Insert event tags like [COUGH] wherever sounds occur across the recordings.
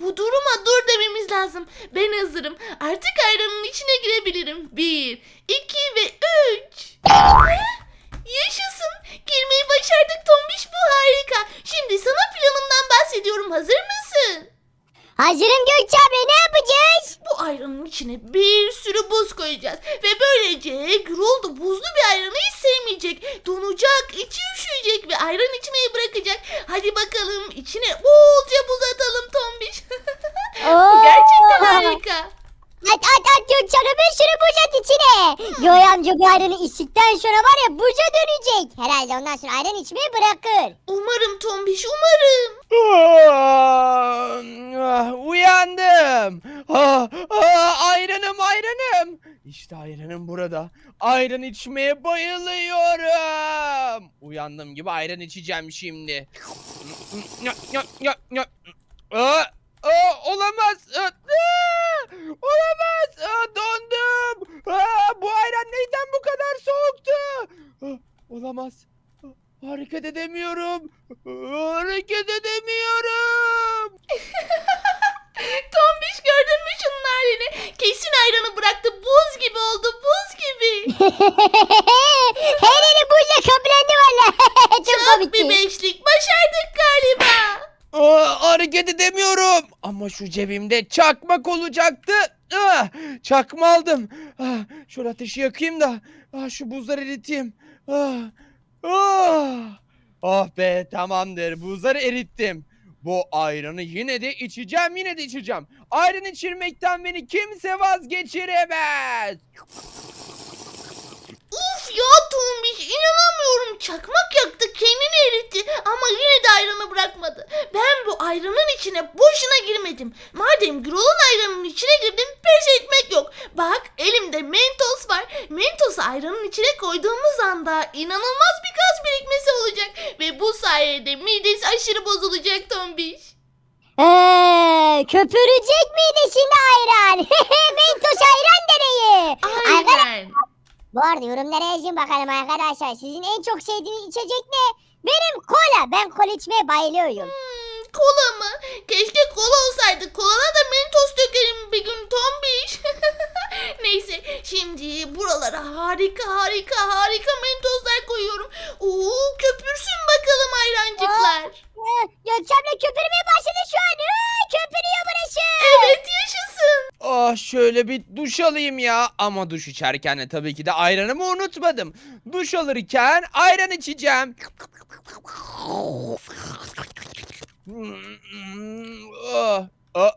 Bu duruma dur dememiz lazım. Ben hazırım. Artık ayranın içine girebilirim. Bir, iki ve üç. Yaşasın. Girmeyi başardık Tombiş bu harika. Şimdi sana planımdan bahsediyorum. Hazır mısın? Hazırım Gökçe abla ne yapacağız? Bu ayranın içine bir sürü buz koyacağız. Ve böylece Gürol da buzlu bir ayranı hiç sevmeyecek. Donacak, içi üşüyecek ve ayran içmeyi bırakacak. Hadi bakalım içine bolca buz. Bu gerçekten harika. At at at Gökçe abla bir sürü buz at içine. Yoy amca bu ayranı içtikten sonra var ya buza dönecek. Herhalde ondan sonra ayran içmeyi bırakır. Umarım Tombiş, umarım. Ah, uyandım. Ah, ah, ayranım ayranım. İşte ayranım burada. Ayran içmeye bayılıyorum. Uyandığım gibi ayran içeceğim şimdi. Ah, ah, olamaz. Ah, olamaz. Ah, dondum. Ah, bu ayran neyden bu kadar soğuktu? Ah, olamaz. Ah, Hareket edemiyorum. Hareket edemiyorum. [LAUGHS] Tombiş gördün mü şunun halini? Kesin ayranı bıraktı. Buz gibi oldu, buz gibi. [LAUGHS] Her yeri buzla kaplandı valla. [LAUGHS] çok Çok komik. bir beşlik. Başardık galiba. Aa, hareket edemiyorum. Ama şu cebimde çakmak olacaktı. Ah, çakma aldım. Ah, şöyle ateşi yakayım da ah, şu buzları eriteyim. Ah, ah. Ah be tamamdır buzları erittim. Bu ayranı yine de içeceğim yine de içeceğim. Ayran içirmekten beni kimse vazgeçiremez. Ya Tombiş inanamıyorum. Çakmak yaktı kendini eritti ama yine de ayranı bırakmadı. Ben bu ayranın içine boşuna girmedim. Madem Gürol'un ayranının içine girdim pes etmek yok. Bak elimde mentos var. Mentosu ayranın içine koyduğumuz anda inanılmaz bir gaz birikmesi olacak. Ve bu sayede midesi aşırı bozulacak Tombiş. Ee, köpürecek miydi şimdi ayran? [LAUGHS] Mentos ayran deneyi. Arkadaşlar, Aynen. Bu arada yorumlara yazın bakalım arkadaşlar. Sizin en çok sevdiğiniz içecek ne? Benim kola. Ben kola içmeye bayılıyorum. Hmm, kola mı? Keşke kola olsaydı. Kolana da mentos dökerim bir gün tombiş. [LAUGHS] Neyse şimdi buralara harika harika harika mentoslar koyuyorum. Oo köpürsün bakalım ayrancıklar. Ee, Gökçe abla köpürmeye başladı şu an. Ee, köpürüyor burası. Evet yaşasın. Ah şöyle bir duş alayım ya. Ama duş içerken de tabii ki de ayranımı unutmadım. Duş alırken ayran içeceğim. Ah, ah,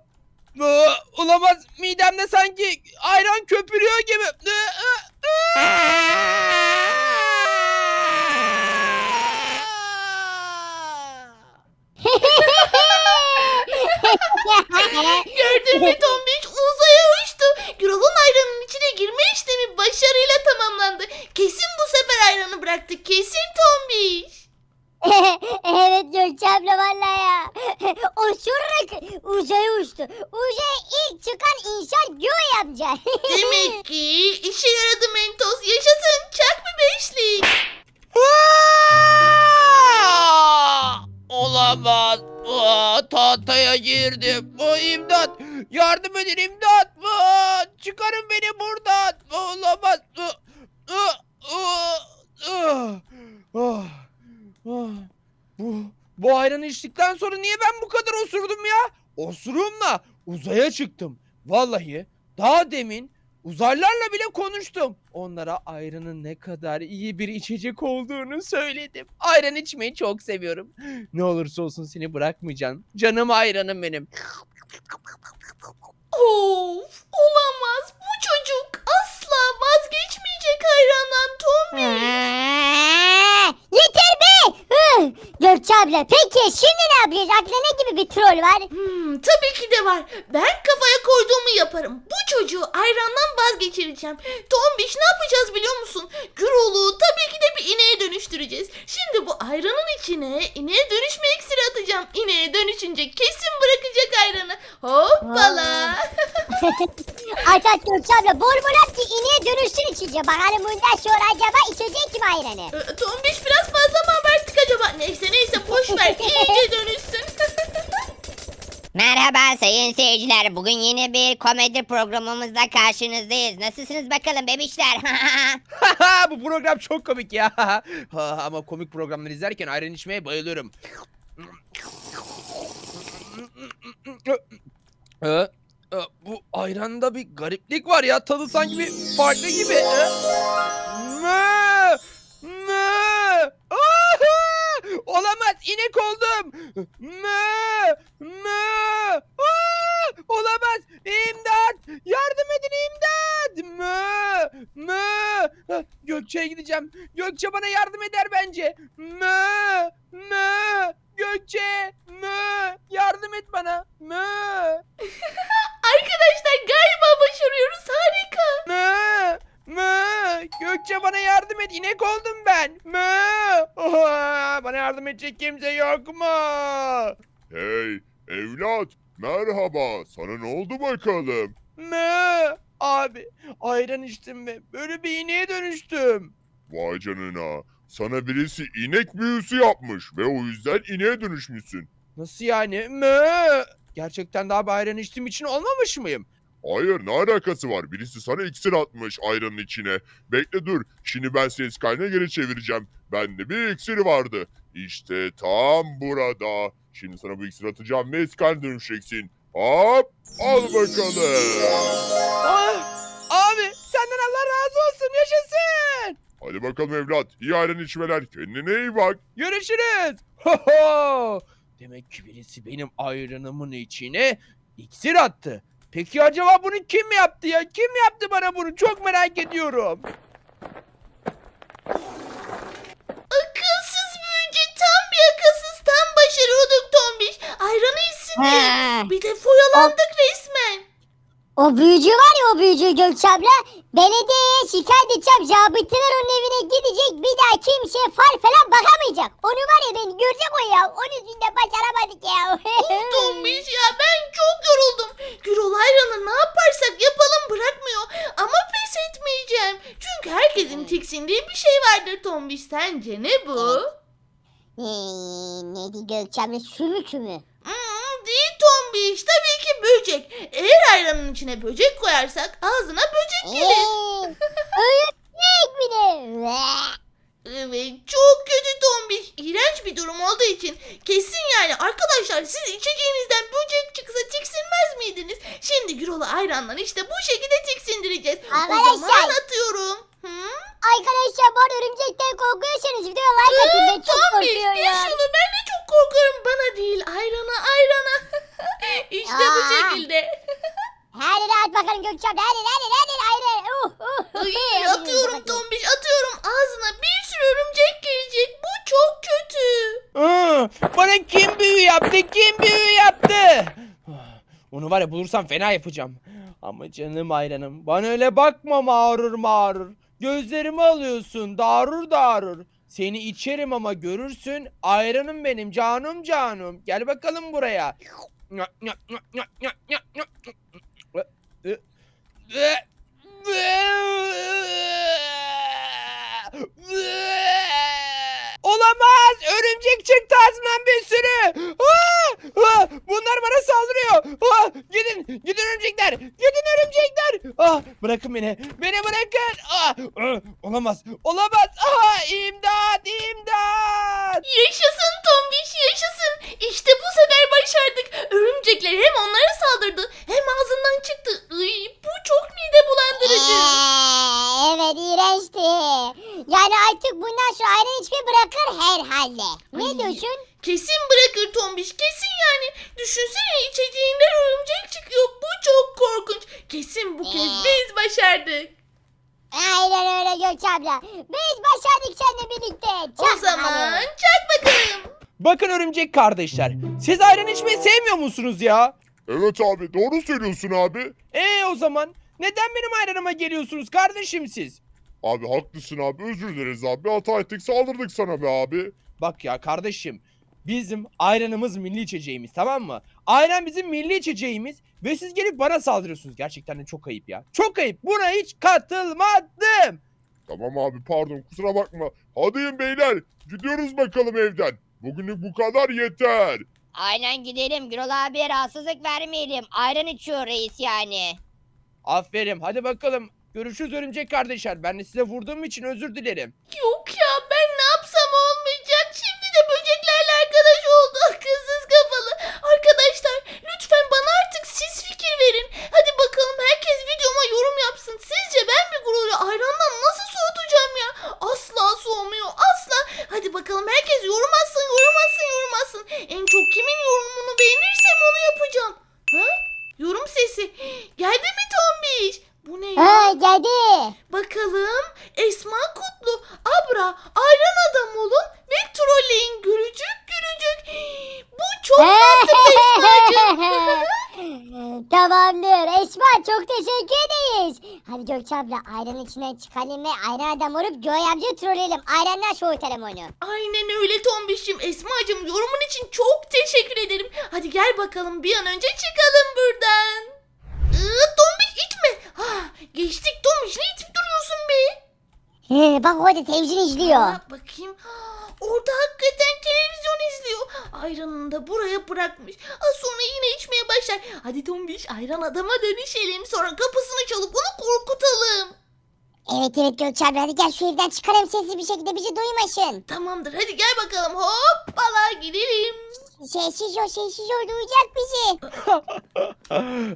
ah, Olamaz midemde sanki ayran köpürüyor gibi. Ah, ah, ah. Gördün mü uzaya Gürol'un ayranın içine girme işlemi başarıyla tamamlandı. Kesin bu sefer ayranı bıraktı. Kesin tombiş. [LAUGHS] evet Gökçe abla vallahi ya. [LAUGHS] Osurarak uzaya uçtu. Uzaya ilk çıkan insan Göğe amca. [LAUGHS] Demek ki sonra niye ben bu kadar osurdum ya? Osurumla uzaya çıktım. Vallahi daha demin uzaylılarla bile konuştum. Onlara ayranın ne kadar iyi bir içecek olduğunu söyledim. Ayran içmeyi çok seviyorum. [GASPS] Ne olursa olsun seni bırakmayacağım. Canım ayranım benim. Of olamaz. Bu çocuk asla vazgeçmeyecek hayrandan Tommy. Aa, Yeter be! Hı, Gökçe abla peki şimdi ne yapacağız? Aklında ne gibi bir troll var? Hmm, tabii ki de var. Ben kafaya koyduğumu yaparım. Bu çocuğu ayrandan vazgeçireceğim. Tombiş ne yapacağız biliyor musun? Gürol'u tabii ki de bir ineğe dönüştüreceğiz. Şimdi bu ayranın içine ineğe dönüşme iksiri atacağım. İneğe dönüşünce kesin bırakacak ayranı. Hoppala. [LAUGHS] [LAUGHS] Aytat Gökçe abla bol bol at ki ineğe dönüşsün içince. Bakalım bundan sonra acaba içecek mi ayranı? Ee, Tombiş biraz fazla mı abarttık acaba? Neyse neyse boş ver. [LAUGHS] İyice dönüşsün. [LAUGHS] Merhaba sayın seyirciler. Bugün yeni bir komedi programımızda karşınızdayız. Nasılsınız bakalım bebişler? [LAUGHS] Bu program çok komik ya. Ha, Ama komik programları izlerken ayran içmeye bayılıyorum. Ee, e, bu ayranda bir gariplik var ya. Tadı sanki bir farklı gibi. Ee! Mö! Aha! Olamaz. inek oldum. Mö! Mö! Aa! Olamaz. İmdat! Yardım edin imdat! Mö! Ah, Gökçe'ye gideceğim. Gökçe bana yardım eder bence. Mö! Mö! Gökçe! Mö! Yardım et bana. Mö! Arkadaşlar galiba başarıyoruz. Harika. Mö! Mö! Gökçe bana yardım et. İnek oldum ben. Mö! Oha! Bana yardım edecek kimse yok mu? Hey evlat merhaba sana ne oldu bakalım? Mö! Abi ayran içtim ve böyle bir ineğe dönüştüm. Vay canına sana birisi inek büyüsü yapmış ve o yüzden ineğe dönüşmüşsün. Nasıl yani? Mö! Gerçekten daha bir ayran içtiğim için olmamış mıyım? Hayır ne alakası var birisi sana iksir atmış ayranın içine. Bekle dur şimdi ben seni Skyne'e geri çevireceğim. Bende bir iksir vardı. İşte tam burada. Şimdi sana bu iksir atacağım ve Skyne'e dönüşeceksin. Hop al bakalım. Ah! Abi senden Allah razı olsun yaşasın. Hadi bakalım evlat iyi ayran içmeler kendine iyi bak. Görüşürüz. Ho ho! Demek ki birisi benim ayranımın içine iksir attı. Peki acaba bunu kim yaptı ya? Kim yaptı bana bunu? Çok merak ediyorum. Akılsız büyücü tam bir akılsız tam başarıyorduk Tombiş. Ha. Bir de foyalandık resmen. O büyücü var ya o büyücü Gökçe abla. Belediyeye şikayet edeceğim. Zabıtlar onun evine gidecek. Bir daha kimse far falan bakamayacak. Onu var ya ben görecek o ya. Onun yüzünden başaramadık ya. Tombiş [LAUGHS] ya ben çok yoruldum. Gürol ayranı ne yaparsak yapalım bırakmıyor. Ama pes etmeyeceğim. Çünkü herkesin tiksindiği bir şey vardır Tombiş. Sence ne bu? Ee, neydi Gökçe abla? Sümük mü? Değil Tombiş. Tabii ki böcek. Eğer ayranın içine böcek koyarsak ağzına böcek gelir. [LAUGHS] Öğretmek bir de. Evet çok kötü tombiş. İğrenç bir durum olduğu için kesin yani arkadaşlar siz içeceğinizden böcek çıksa tiksinmez miydiniz? Şimdi Gürol'u ayrandan işte bu şekilde tiksindireceğiz. O Arkadaşlar. zaman atıyorum. Hı? Arkadaşlar arada örümcekten korkuyorsanız videoya like atın. Ben çok Tombiş korkuyorum bir şunu ben de çok korkuyorum. Bana değil ayrana ayrana. [LAUGHS] işte bu Aa. şekilde. [LAUGHS] Hadi rahat bakalım Gökçe abla. Hadi hadi hadi hadi. Uh, uh. Ay, Hadi atıyorum bakalım. tombiş atıyorum. Ağzına bir sürü örümcek gelecek. Bu çok kötü. Aa, bana kim büyü yaptı? Kim büyü yaptı? Onu var ya bulursam fena yapacağım. Ama canım ayranım. Bana öyle bakma mağrur mağrur. Gözlerimi alıyorsun darur darur. Seni içerim ama görürsün. Ayranım benim canım canım. Gel bakalım buraya. Olamaz! Örümcek çıktı ağzından bir sürü! Aa! Aa! Bunlar bana saldırıyor! Aa! Gidin! Gidin örümcekler! Gidin Aa! Bırakın beni! Beni bırakın! Aa! Aa! Olamaz! Olamaz! Aa! İmdat! İmdat! Yaşasın Tombiş yaşasın. İşte bu sefer başardık. Örümcekler hem onlara saldırdı hem ağzından çıktı. Iy, bu çok mide bulandırıcı. Ee, evet iğrençti. Yani artık bundan sonra ayran içmeyi bırakır herhalde. Ne Ay. diyorsun? Kesin bırakır Tombiş kesin yani. Düşünsene içeceğinden örümcek çıkıyor. Bu çok korkunç. Kesin bu kez Ee. biz başardık. Aynen öyle Gökçe abla. Biz başardık seninle birlikte. O Çak zaman bakalım. çak bakalım. Bakın örümcek kardeşler. Siz ayran içmeyi sevmiyor musunuz ya? Evet abi doğru söylüyorsun abi. Ee o zaman neden benim ayranıma geliyorsunuz kardeşim siz? Abi haklısın abi özür dileriz abi. Hata ettik saldırdık sana be abi. Bak ya kardeşim bizim ayranımız milli içeceğimiz tamam mı? Ayran bizim milli içeceğimiz ve siz gelip bana saldırıyorsunuz. Gerçekten de çok ayıp ya. Çok ayıp. Buna hiç katılmadım. Tamam abi pardon kusura bakma. Hadi beyler gidiyoruz bakalım evden. Bugünlük bu kadar yeter. Aynen gidelim Gürol abiye rahatsızlık vermeyelim. Ayran içiyor reis yani. Aferin hadi bakalım. Görüşürüz örümcek kardeşler. Ben de size vurduğum için özür dilerim. Yok ya ben ne yapsam olmayacak. Şimdi de böceklerle arkadaş oldu. Akılsız kafalı. Arkadaşlar lütfen bana artık siz fikir verin. Hadi bakalım herkes videoma yorum yapsın. Sizce ben bir gururu ayrandan nasıl soğutacağım ya? Asla soğumuyor asla. Hadi bakalım herkes yorum atsın yorum atsın yorum atsın. En çok kimin yorumunu beğenirsem onu yapacağım. Ha? Yorum sesi. Geldi mi Tombiş? Bu ne ya? Ha geldi. Bakalım Esma Kutlu, Abra, Ayran Adam olun ve trolleyin gürücük gürücük. Bu çok mantıklı Esma'cığım. Tamamdır. Esma çok teşekkür ederiz. Hadi Gökçe abla ayranın içinden çıkalım ve ayran adam olup Joy amca trolleyelim. Ayrandan soğutalım onu. Aynen öyle Tombiş'im. Esma'cığım yorumun için çok teşekkür ederim. Hadi gel bakalım bir an önce çıkalım buradan. Iı, Tombiş itme. Ha, geçtik Tombiş ne itip duruyorsun be? He, bak orada televizyon izliyor. Ha, bakayım. Ha, Orada hakikaten televizyon izliyor. Ayranını da buraya bırakmış. Az sonra yine içmeye başlar. Hadi Tombiş ayran adama dönüşelim. Sonra kapısını çalıp onu korkutalım. Evet evet Gökçe abla hadi gel şu evden çıkalım sessiz bir şekilde bizi duymasın. Tamamdır hadi gel bakalım. Hoppala gidelim. Sessiz ol sessiz ol duyacak bizi.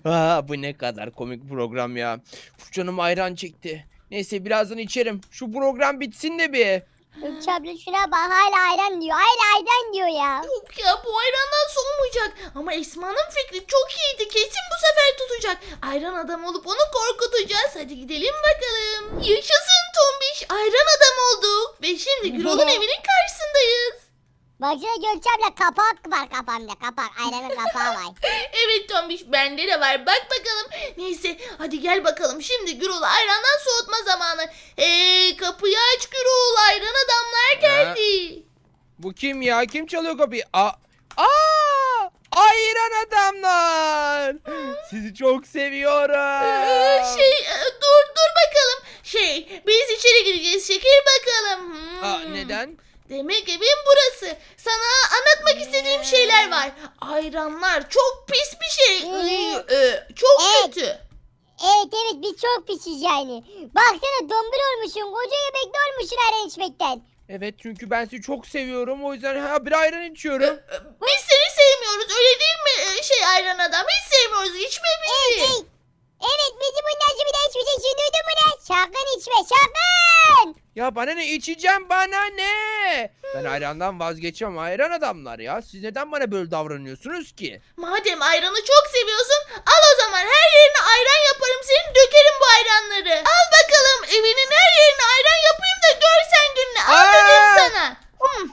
[LAUGHS] Aa, bu ne kadar komik program ya. Uf, canım ayran çekti. Neyse birazdan içerim. Şu program bitsin de bir. Gökçe abla şuna bak hala ayran diyor. Hala ayran diyor ya. Yok ya bu ayrandan soğumayacak. Ama Esma'nın fikri çok iyiydi. Kesin bu sefer tutacak. Ayran adam olup onu korkutacağız. Hadi gidelim bakalım. Yaşasın Tombiş. Ayran adam olduk. Ve şimdi Gürol'un evinin karşısındayız. Baksana Gökçe abla kapak var kafamda kapak. Ayranın kapağı var. [LAUGHS] Evet Tombiş bende de var. Bak bakalım. Neyse hadi gel bakalım. Şimdi Gürol'u ayrandan soğutma zamanı. Hey kapıyı aç Gürol. Ayran adamlar geldi. Bu kim ya? Kim çalıyor kapıyı? Aa! Aa! Ayran adamlar. [GASPS] Sizi çok seviyorum. Ee, şey e, dur dur bakalım. Şey biz içeri gireceğiz. Şeker bakalım. Hmm. Aa, neden? Demek evin burası. Sana anlatmak istediğim şeyler var. Ayranlar çok pis bir şey. Iy, e, çok Evet. kötü. Evet evet biz çok pisiz yani. Baksana dombur olmuşsun. Koca yemekli olmuşsun ayran içmekten. Evet çünkü ben sizi çok seviyorum. O yüzden ha bir ayran içiyorum. Biz seni sevmiyoruz öyle değil mi e, şey ayran adam? Hiç sevmiyoruz. İçme bizi. Evet, evet. Evet bizi bundan sonra bir daha içmeyeceksin duydun mu ne? Sakın içme sakın. Ya bana ne içeceğim bana ne? Ben ayrandan vazgeçemem ayran adamlar ya. Siz neden bana böyle davranıyorsunuz ki? Madem ayranı çok seviyorsun al o zaman her yerine ayran yaparım senin dökerim bu ayranları. Al bakalım evinin her yerine ayran yapayım da görsen gününü. Al dedim Aa! sana. Hmm.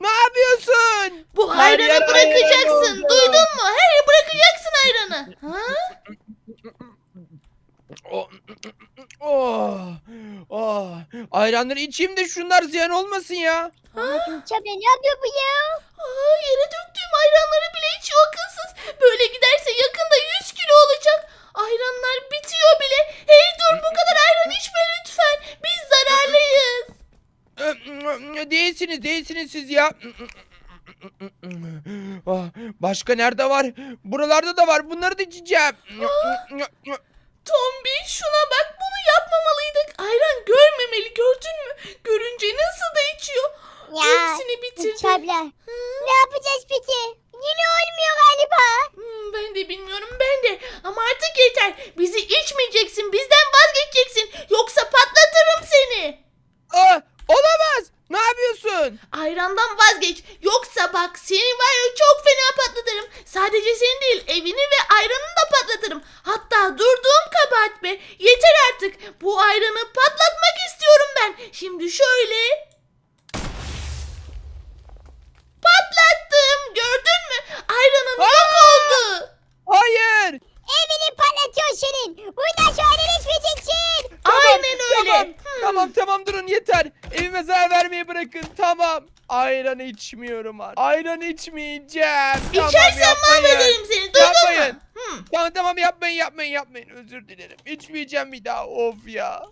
Ne yapıyorsun? Bu Her ayranı bırakacaksın. ayran oldu. Duydun mu? Her yere bırakacaksın ayranı. Ha? Oh, oh. Ayranları içeyim de şunlar ziyan olmasın ya. Gökçe abla ne yapıyor bu ya? Aa, yere döktüğüm ayranları bile içiyor akılsız. Böyle giderse yakında 100 kilo olacak. Ayranlar bitiyor bile. Hey dur bu kadar ayran içme lütfen. Biz zararlıyız. Değilsiniz, değilsiniz siz ya. Ah, Başka nerede var? Buralarda da var. Bunları da içeceğim. Tombi şuna bak bunu yapmamalıydık. Ayran görmemeli gördün mü? Görünce nasıl da içiyor. Ya Hepsini bitirdi. Gökçe abla ne yapacağız peki? Yine olmuyor galiba. Hmm, ben de bilmiyorum ben de. Ama artık yeter. Bizi içmeyeceksin. Bizden vazgeçeceksin. Yoksa patlatırım seni. Ah, olamaz. Ne yapıyorsun? Ayrandan vazgeç. Yoksa bak seni var ya çok fena patlatırım. Sadece seni değil evini ve ayranını da patlatırım. Hatta durduğum kabahat be. Yeter artık. Bu ayranı patlatmak istiyorum ben. Şimdi şöyle. Ayran içmiyorum artık. Ayran içmeyeceğim. Tamam, İçersen mahvederim seni duydun Yapmayın. mu? Hı. Tamam tamam yapmayın yapmayın yapmayın. Özür dilerim. İçmeyeceğim bir daha. Of ya.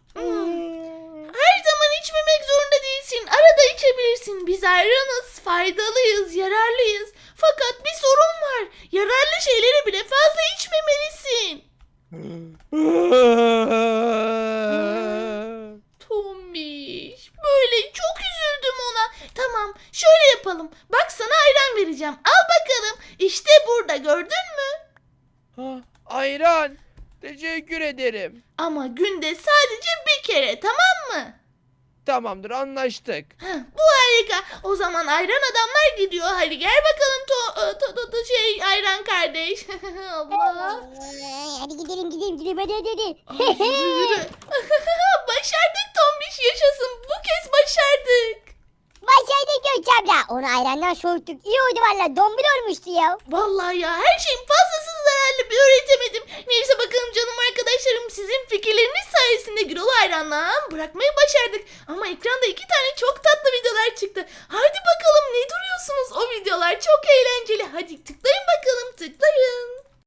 Her zaman içmemek zorunda değilsin. Arada içebilirsin. Biz ayranız, faydalıyız, yararlıyız. Fakat bir sorun var. Yararlı şeyleri bile fazla içmemelisin. Tombiş. Böyle çok üzüldüm ona. Tamam şöyle yapalım. Bak sana ayran vereceğim. Al bakalım. İşte burada gördün mü? Ah, Ayran. Teşekkür ederim. Ama günde sadece bir kere tamam mı? Tamamdır anlaştık. Bu harika. O zaman ayran adamlar gidiyor. Hadi gel bakalım to, e, to, to, to- şey ayran kardeş. [LAUGHS] Allah. Ay, Hadi gidelim gidelim gidelim hadi hadi hadi. [LAUGHS] Başardık Tombiş yaşasın. Bu kez başardık. Başardık Gökçe abla. Onu ayrandan soğuttuk. İyi oldu valla dombul olmuştu ya. Vallahi ya her şeyin fazlası zararlı bir öğretemedim. Neyse bakalım canım arkadaşlarım sizin fikirleriniz sayesinde Gürol ayranla bırakmayı başardık. Ama ekranda iki tane çok tatlı videolar çıktı. Hadi bakalım ne duruyorsunuz o videolar çok eğlenceli. Hadi tıklayın bakalım tıklayın.